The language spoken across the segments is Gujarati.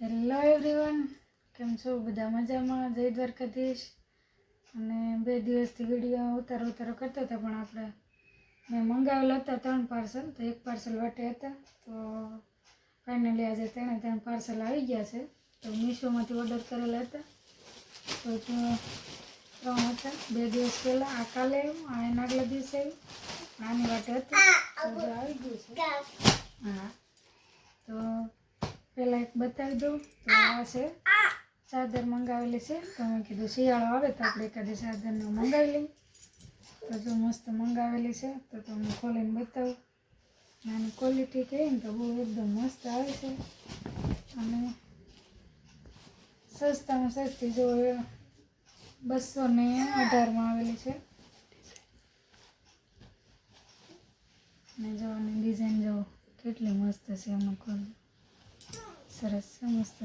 હેલો એવરીવન કેમ છો? બધા મજામાં? જય દ્વારકાધીશ. અને બે દિવસથી વીડિયો ઉતારો ઉતારો કરતા હતા, પણ આપણે મેં મંગાવેલા હતા ત્રણ પાર્સલ તો એક પાર્સલ વાટે હતા. તો ફાઇનલી આજે ત્રણે ત્રણ પાર્સલ આવી ગયા છે. તો મીશોમાંથી ઓર્ડર કરેલા હતા. તો ત્રણ હતા. બે દિવસ પહેલાં આ કાલે આવ્યું, આ એના આગલા દિવસે આવ્યું. આની વાટે હતું. આવી ગયું છે. હા. તો પહેલાં એક બતાવી દઉં. તો આ છે. ચાદર મંગાવેલી છે. તો મેં કીધું શિયાળો આવે તો આપણે એકાદી ચાદરને મંગાવી લઈએ. તો જો મસ્ત મંગાવેલી છે તો તમને ખોલીને બતાવું. આની ક્વોલિટી કહીએ ને તો બહુ એકદમ મસ્ત આવે છે. અને સસ્તામાં સસ્તી જો બસો ને અઢારમાં આવેલી છે. ને જો આની ડિઝાઇન જો કેટલી મસ્ત છે એમાં કોઈ સરસ મસ્ત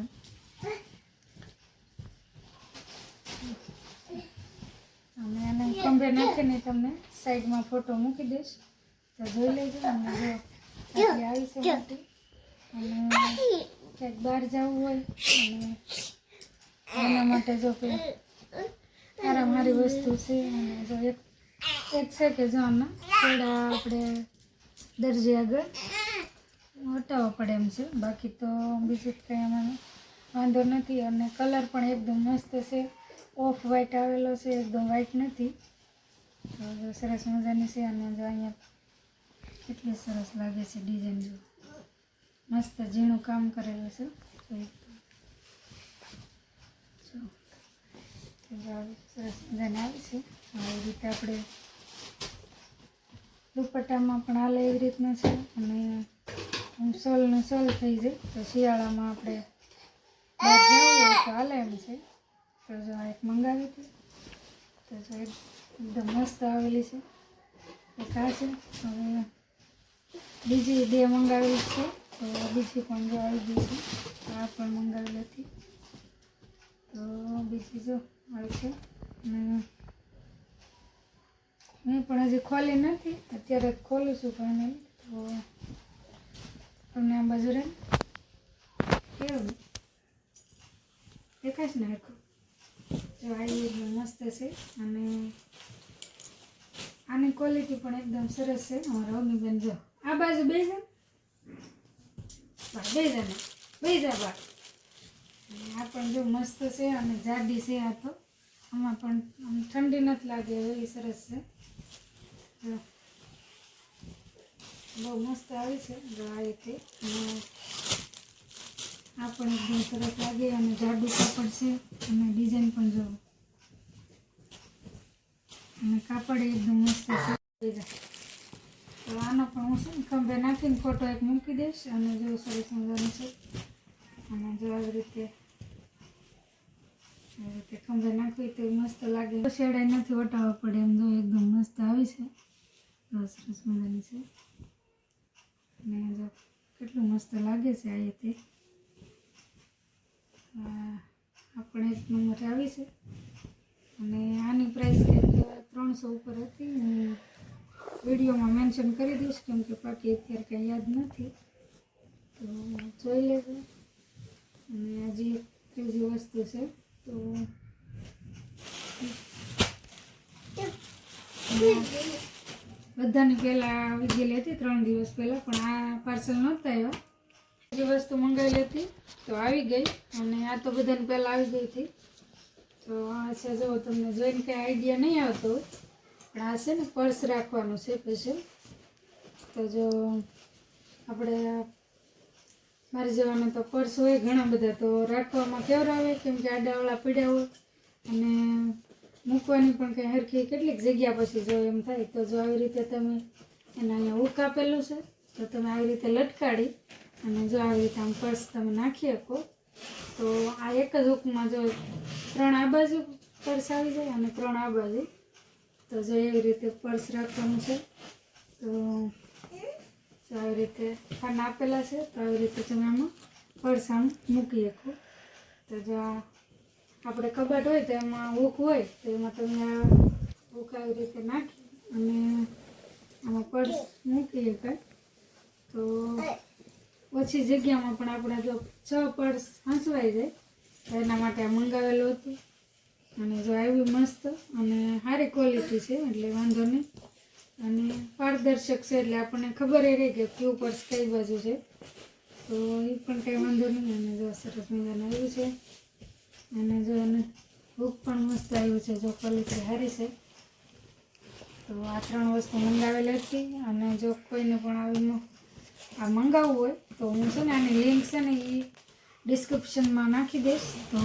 અને આને ખંભે નાખીને તમને સાઈડમાં ફોટો મૂકી દઈશ તો જોઈ લેજો અને જો આટલી આવી છે મોટી અને ક્યાંક બહાર જવું હોય અને એના માટે જો કે સારા મારી વસ્તુ છે અને જો એક એક છે કે જો આમાં થોડા આપણે દરજી આગળ હટાવવા પડે એમ છે. બાકી તો બીજું કંઈ એમાં વાંધો નથી. અને કલર પણ એકદમ મસ્ત છે. ઓફ વ્હાઈટ આવેલો છે. એકદમ વ્હાઈટ નથી. સરસ મજાની છે. અને જો અહીંયા કેટલી સરસ લાગે છે ડિઝાઇન જો. મસ્ત ઝીણું કામ કરેલું છે. સરસ મજાની આવી છે. આવી રીતે આપણે દુપટ્ટામાં પણ હાલે એવી રીતનું છે. અને આમ સોલને સોલ થઈ જાય. તો શિયાળામાં આપણે હાલે એમ છે. તો જો એક મંગાવી હતી. તો જો એકદમ મસ્ત આવેલી છે. એક આ છે? હવે બીજી બે મંગાવેલી છે. તો બીજી પણ જો આવી ગઈ છે. આ પણ મંગાવેલી હતી. તો બીજી જો આવી છે. મેં પણ હજી ખોલી નથી. અત્યારે ખોલું છું પણ તો તમને આ બાજુ રહે? કેવું દેખાય છે ને આખું? જો આ એકદમ મસ્ત છે અને આની ક્વોલિટી પણ એકદમ સરસ છે. અમારા અગ્નિબેન જો, આ બાજુ બે છે બે જણા બે જા બા આ પણ જો મસ્ત છે અને જાડી છે આ તો. આમાં પણ ઠંડી નથી લાગે, એવી સરસ છે. બહુ મસ્ત આવી છે. આ રીતે પણ એકદમ સરસ લાગે અને જાડું કાપડ છે. અને ડિઝાઇન પણ જો. અને કાપડ એકદમ મસ્ત છે. તો આનો પણ હું છે ખંભે નાખીને ફોટો એક મૂકી દઈશ અને જો સરસ મજાનું છે. અને જો આવી રીતે આવી રીતે ખંભે નાખવી તો મસ્ત લાગે. શેડાઈ નથી વટાવવા પડે એમ જો એકદમ મસ્ત આવી છે. સરસ મજાની છે. અને જો કેટલું મસ્ત લાગે છે આ આ આપણે એક નંબર આવી છે. અને આની પ્રાઇસ કંઈક ત્રણસો ઉપર હતી. હું વિડીયોમાં મેન્શન કરી દઈશ કેમ કે બાકી અત્યારે કંઈ યાદ નથી. તો જોઈ લેજો. અને હજી એક ત્રીજી વસ્તુ છે તો બધાની પહેલાં આવી ગયેલી હતી, ત્રણ દિવસ પહેલાં, પણ આ પાર્સલ નહોતા આવ્યા. બીજી વસ્તુ મંગાવેલી હતી, તો આવી ગઈ, અને આ તો બધાને પહેલાં આવી ગઈ હતી. તો આ છે, જો તમને જોઈને કંઈ આઈડિયા નહીં આવતો પણ આ છે ને, પર્સ રાખવાનું છે સ્પેશિયલ તો જો આપણે મારી જવાના તો પર્સ હોય ઘણા બધા, તો રાખવામાં કેવડાવે કેમ કે આડાવાળા પીડ્યા હોય, અને મૂકવાની પણ કંઈ હરખી કેટલીક જગ્યા પછી જો એમ થાય તો જો આવી રીતે તમે એને અહીંયા હુક આપેલું છે, તો તમે આવી રીતે લટકાડી અને જો આવી રીતે આમ પર્સ તમે નાખી શકો, તો આ એક જ હુકમાં જો ત્રણ આ બાજુ પર્સ આવી જાય અને ત્રણ આ બાજુ તો જો એવી રીતે પર્સ રાખવાનું છે, તો આવી રીતે ફન આપેલા છે, તો આવી રીતે તમે આમાં પર્સ આમ મૂકી શકો. તો જો આ આપણે કબાટ હોય તો એમાં ઊખ હોય તો એમાં તમે ઊખ આવી રીતે નાખી અને આમાં પર્સ મૂકી શકાય. તો ઓછી જગ્યામાં પણ આપણા જો છ પર્સ હંસવાઈ જાય, તો એના માટે આ મંગાવેલું હતું. અને જો આવ્યું મસ્ત અને સારી ક્વોલિટી છે, એટલે વાંધો નહીં. અને પારદર્શક છે, એટલે આપણને ખબર એ રહી કે કયું પર્સ કઈ બાજુ છે. તો એ પણ કંઈ વાંધો નહીં, અને જો સરસ મજાનું આવ્યું છે. અને જો એને બુક પણ મસ્ત આવ્યું છે, જો ક્વોલિટી સારી છે, તો આ ત્રણ વસ્તુ મંગાવેલી હતી અને જો કોઈને પણ આવી આ મંગાવવું હોય, તો હું છે ને આની લિંક છે ને એ ડિસ્ક્રિપ્શનમાં નાખી દઈશ. તો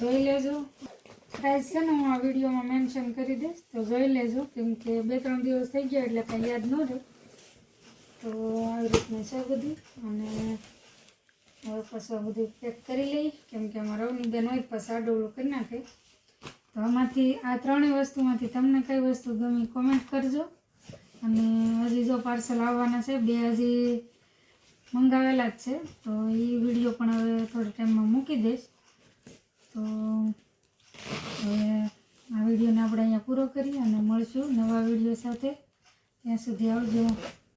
જોઈ લેજો. પ્રાઇસ છે ને હું આ વિડીયોમાં મેન્શન કરી દઈશ. તો જોઈ લેજો, કેમ કે બે ત્રણ દિવસ થઈ ગયા એટલે કાંઈ યાદ ન રહે. તો આવી રીતના છે બધું. અને હવે પછી આ બધું પેક કરી લઈ કેમ કે અમારા રવની બેન હોય પછી આડોળું કરી નાખે. તો આમાંથી આ ત્રણેય વસ્તુમાંથી તમને કઈ વસ્તુ ગમી કોમેન્ટ કરજો. અને હજી જો પાર્સલ આવવાના છે, બે હજી મંગાવેલા જ છે. તો એ વીડિયો પણ હવે થોડા ટાઈમમાં મૂકી દઈશ. તો હવે આ વિડીયોને આપણે અહીંયા પૂરો કરીએ અને મળશું નવા વીડિયો સાથે. ત્યાં સુધી આવજો.